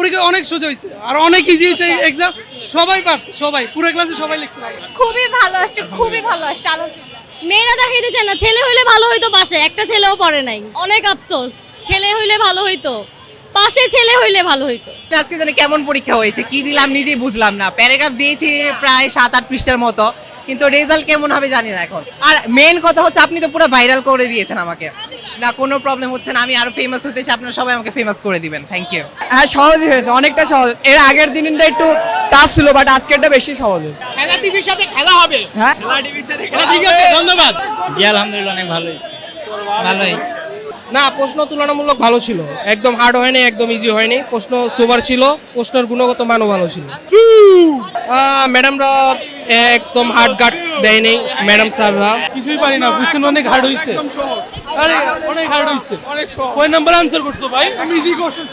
পরীক্ষা অনেক সোজা হয়েছে আর অনেক ইজি হয়েছে এক্সাম সবাই পারছে সবাই পুরো ক্লাসে সবাই লিখছে। খুবই ভালো আসছে খুবই ভালো আসছে আলহামদুলিল্লাহ মেয়েরা দেখাইতে চায় না ছেলে হইলে ভালো হইতো পাশে একটা ছেলেও পড়ে নাই। অনেক আফসোস ছেলে হইলে ভালো হইতো পাশে ছেলে হইলে ভালো হইতো। আজকে জানি কেমন পরীক্ষা হয়েছে কি দিলাম নিজেই বুঝলাম না। প্যারাগ্রাফ দিয়েছি প্রায় সাত আট পৃষ্ঠার মতো কিন্তু রেজাল্ট কেমন হবে জানি না এখন। আর মেন কথা হচ্ছে আপনি তো পুরো ভাইরাল করে দিয়েছেন আমাকে। না কোনো প্রবলেম হচ্ছে না আমি আরও ফেমাস হতে চাই আপনারা সবাই আমাকে ফেমাস করে দিবেন থ্যাংক ইউ হ্যাঁ সহজই হয়েছে অনেকটা সহজ। এর আগের দিনটা একটু টাফ ছিল বাট আজকেরটা বেশি সহজ খেলা টিভির সাথে খেলা হবে। হ্যাঁ? খেলা টিভির সাথে খেলা ঠিক আছে ধন্যবাদ। জি আলহামদুলিল্লাহ অনেক ভালোই। ভালোই। না প্রশ্ন তুলনামূলক ভালো ছিল। একদম হার্ড হয়নি একদম ইজি হয়নি। প্রশ্ন সোবার ছিল প্রশ্নের গুণগত মানও ভালো ছিল। আহ, ম্যাডামরা একদম হার্ড গার্ড দেয়নি ম্যাডাম স্যাররা কিছুই পারি না বুঝছেন অনেক হার্ড হয়েছে আরে অনেক হার্ড হয়েছে অনেক কয় নাম্বার আনসার করছ ভাই? ইজি কোশ্চেন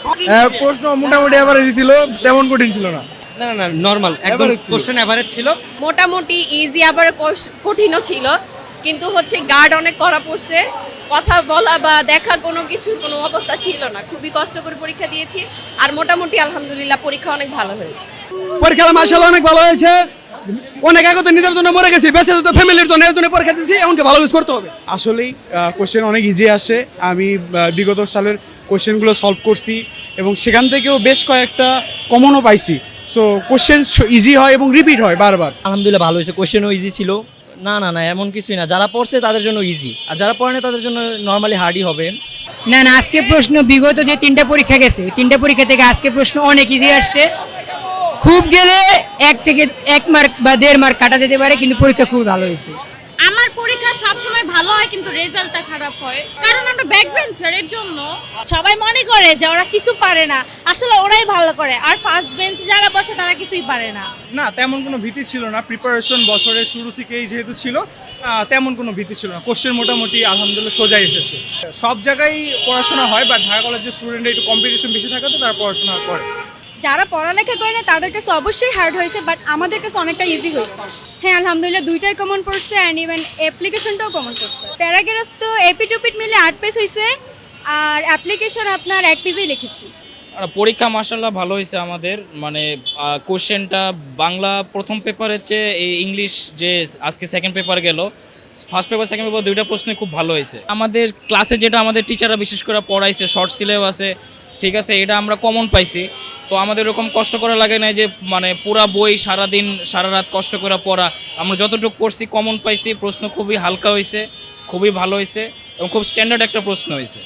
প্রশ্ন মোটামুটি এভারেজ ছিল তেমন কঠিন ছিল না। না না না একদম কোশ্চেন এভারেজ ছিল। মোটামুটি ইজি আবার কঠিনও ছিল। কিন্তু হচ্ছে গার্ড অনেক করা পড়ছে। কথা বলা বা দেখা কোনো কিছুর কোনো অবস্থা ছিল না। খুবই কষ্ট করে পরীক্ষা দিয়েছি। আর মোটামুটি আলহামদুলিল্লাহ পরীক্ষা অনেক ভালো হয়েছে। পরীক্ষা অনেক ভালো হয়েছে। অনেক আগে তো নিজের জন্য মরে গেছি বেঁচে তো ফ্যামিলির জন্য এর জন্য পরীক্ষা দিয়েছি এমনকি ভালো ইউজ করতে হবে। আসলেই কোশ্চেন অনেক ইজি আসে। আমি বিগত সালের কোশ্চেনগুলো সলভ করছি এবং সেখান থেকেও বেশ কয়েকটা কমনও পাইছি। সো কোশ্চেন ইজি হয় এবং রিপিট হয় বারবার। আলহামদুলিল্লাহ ভালো হয়েছে। কোশ্চেনও ইজি ছিল। না না না এমন কিছুই না। যারা পড়ছে তাদের জন্য ইজি আর যারা পড়ে না তাদের জন্য নর্মালি হার্ডই হবে। না না আজকে প্রশ্ন বিগত যে তিনটা পরীক্ষা গেছে তিনটা পরীক্ষা থেকে আজকে প্রশ্ন অনেক ইজি আসছে। খুব গেলে এক থেকে এক মার্ক বা দেড় মার্ক কাটা যেতে পারে কিন্তু পরীক্ষা খুব ভালো হয়েছে। আমার পরীক্ষা সবসময় ভালো হয় কিন্তু রেজাল্টটা খারাপ হয়। কারণ আমরা ব্যাক বেঞ্চার এর জন্য সবাই মনে করে যে ওরা কিছু পারে না। আসলে ওরাই ভালো করে। আর ফার্স্ট বেঞ্চ যারা বসে তারা কিছুই পারে না। না তেমন কোনো ভীতি ছিল না। প্রিপারেশন বছরের শুরু থেকেই যেহেতু ছিল তেমন কোনো ভীতি ছিল না। কোশ্চেন মোটামুটি আলহামদুলিল্লাহ সোজাই এসেছে। সব জায়গায় পড়াশোনা হয় বাট ঢাকা কলেজের স্টুডেন্টরা একটু কম্পিটিশন বেশি থাকে তো তারা পড়াশোনা করে। যারা পড়ালেখা করে না, তাদের কাছে অবশ্যই হার্ড হয়েছে বাট আমাদের কাছে অনেকটা ইজি হয়েছে। হ্যাঁ আলহামদুলিল্লাহ, দুইটাই কমন পড়ছে অ্যান্ড ইভেন অ্যাপ্লিকেশনটাও কমন পড়ছে। প্যারাগ্রাফ তো এপি টুপিট মিলে আট পেজ হয়েছে, আর অ্যাপ্লিকেশন আপনার এক পেজেই লিখেছি। পরীক্ষা মাসাল্লাহ ভালো হয়েছে আমাদের মানে কোশ্চেনটা বাংলা প্রথম পেপারের চেয়ে এই ইংলিশ যে আজকে সেকেন্ড পেপার গেল ফার্স্ট পেপার সেকেন্ড পেপার দুইটা প্রশ্নই খুব ভালো হয়েছে। আমাদের ক্লাসে যেটা আমাদের টিচাররা বিশেষ করে পড়াইছে শর্ট সিলেবাসে ঠিক আছে, এটা আমরা কমন পাইছি। তো আমাদের এরকম কষ্ট করা লাগে না যে মানে পুরা বই সারা দিন সারা রাত কষ্ট করে পড়া। আমরা যতটুকু পড়ছি কমন পাইছি, প্রশ্ন খুবই হালকা হয়েছে খুবই ভালো হয়েছে এবং খুব স্ট্যান্ডার্ড একটা প্রশ্ন হয়েছে